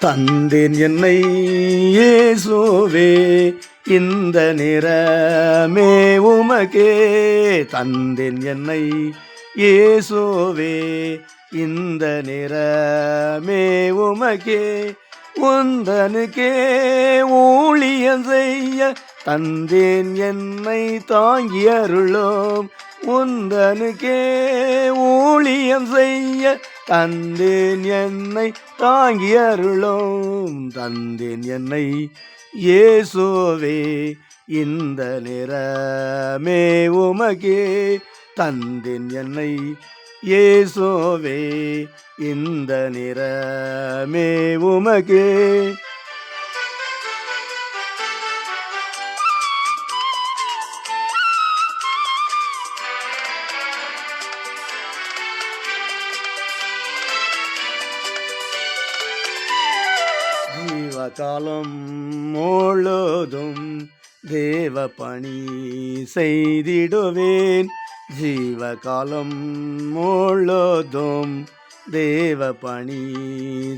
தந்தேன் என்னை ஏசுவே இந்த நிறமே உமகே தந்தேன் என்னை ஏசுவே இந்த நிறமே உமகே உந்தனுக்கே ஊழியம் செய்ய தந்தேன் என்னை தாங்கி அருளோம். உந்தனுக்கே ஊழியம் செய்ய தந்தேன் என்னை தாங்கி அருளோம் தந்தேன் என்னை ஏசோவே இந்த நிறமே உமகே தந்தேன் என்னை ஏசோவே இந்த நிறமே உமகே காலம் முழுதும் தேவ பணி செய்திடுவேன். ஜீவகாலம் முழுதும் தேவ பணி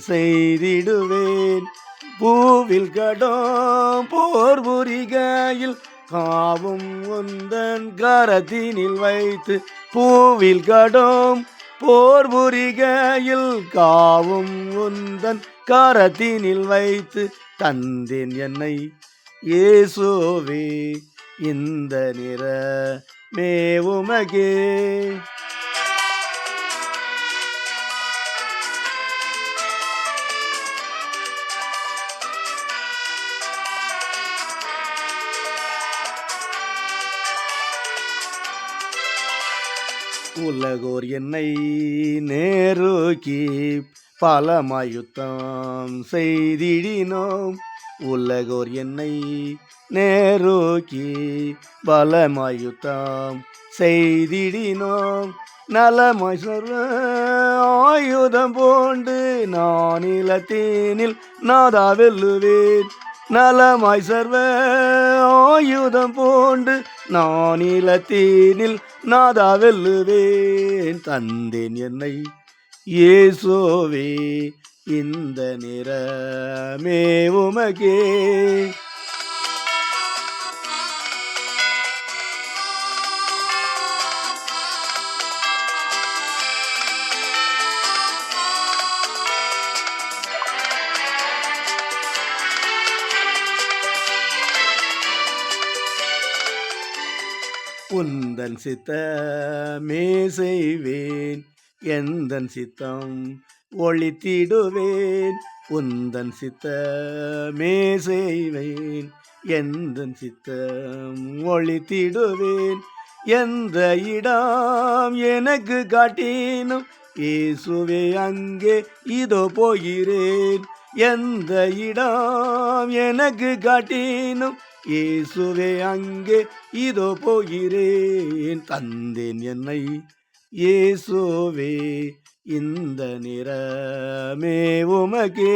செய்திடுவேன். பூவில் கடம் போர் புரிகையில் காவும் உந்தன் கரத்தினில் வைத்து பூவில் கடம் போர் புரிகையில் காவும் உந்தன் கரத்தினில் வைத்து தந்தேன் என்னை. இயேசுவே இந்த நிற மேவுமகே உலகோர் என்னை நேருக்கி பலமாயுத்தம் செய்திடினோம். உலகோர் என்னை நேரோக்கி பலமாயுத்தம் செய்திடினோம். நலமாய் சொல்ற ஆயுதம் போண்டு நான் இலத்தீனில் நாதா வெல்லுவேன். நலமாய் சர்வ ஆயுதம் போண்டு நான் இலத்தீனில் நாதா வெல்லுவேன். தந்தேன் என்னை இயேசுவே இந்த நிறமே உமகே உந்தன் சித்தமே செய்வேன். எந்தன் சித்தம் ஒளித்திடுவேன் உந்தன் சித்தமே செய்வேன். எந்தன் சித்தம் ஒளித்திடுவேன் எந்த இடம் எனக்கு காட்டினும் இயேசுவே அங்கே இதோ போகிறேன். எந்த இடம் எனக்கு காட்டினும் இயேசுவே அங்கே இதோ போகிறேன். தந்தேன் என்னை இயேசுவே இந்த நிறமே உமகே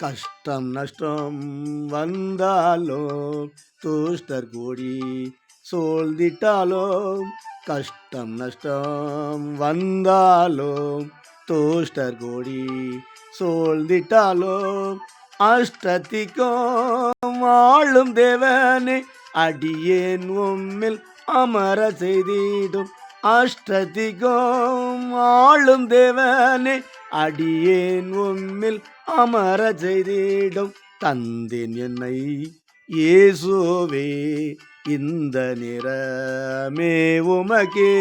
கஷ்டம் நஷ்டம் வந்தாலோ தூஷ்டர் கூடி சோழ்ந்திட்டாலோ கஷ்டம் நஷ்டம் வந்தாலும் தோஷ்டர் கோடி சோழ்ந்திட்டாலும் அஷ்டத்திக்கும் வாழும் தேவனே அடியேன் உம்மில் அமர செய்திடும். அஷ்டதிகம் ஆளும் தேவனே அடியேன் உம்மில் அமர செய்திடும். தந்தேன் என்னை இயேசுவே இந்த நிறமே உமகே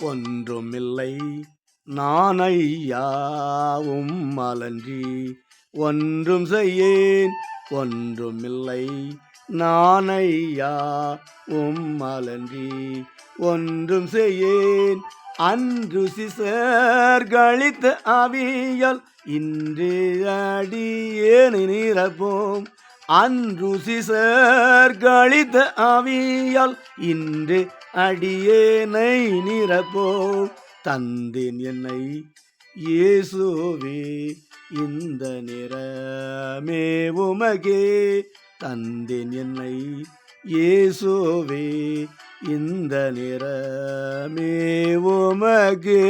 ஒன்றுமில்லை. நான் ஐயாவும் மலன்றி ஒன்றும் செய்யேன் ஒன்றுமில்லை நான் ஐயா உம்மலன்றி ஒன்றும் செய்யேன். அன்று சிசர்களித்த அவியல் இன்று அடியேனை நிரப்போம். அன்று சிசர்களித்த அவியல் இன்று அடியேனை நிரப்போம். தந்தேன் என்னை இயேசுவே இந்த நிறமே உமகே தந்தேன் என்னை இயேசுவே இந்த நிறமே உமகே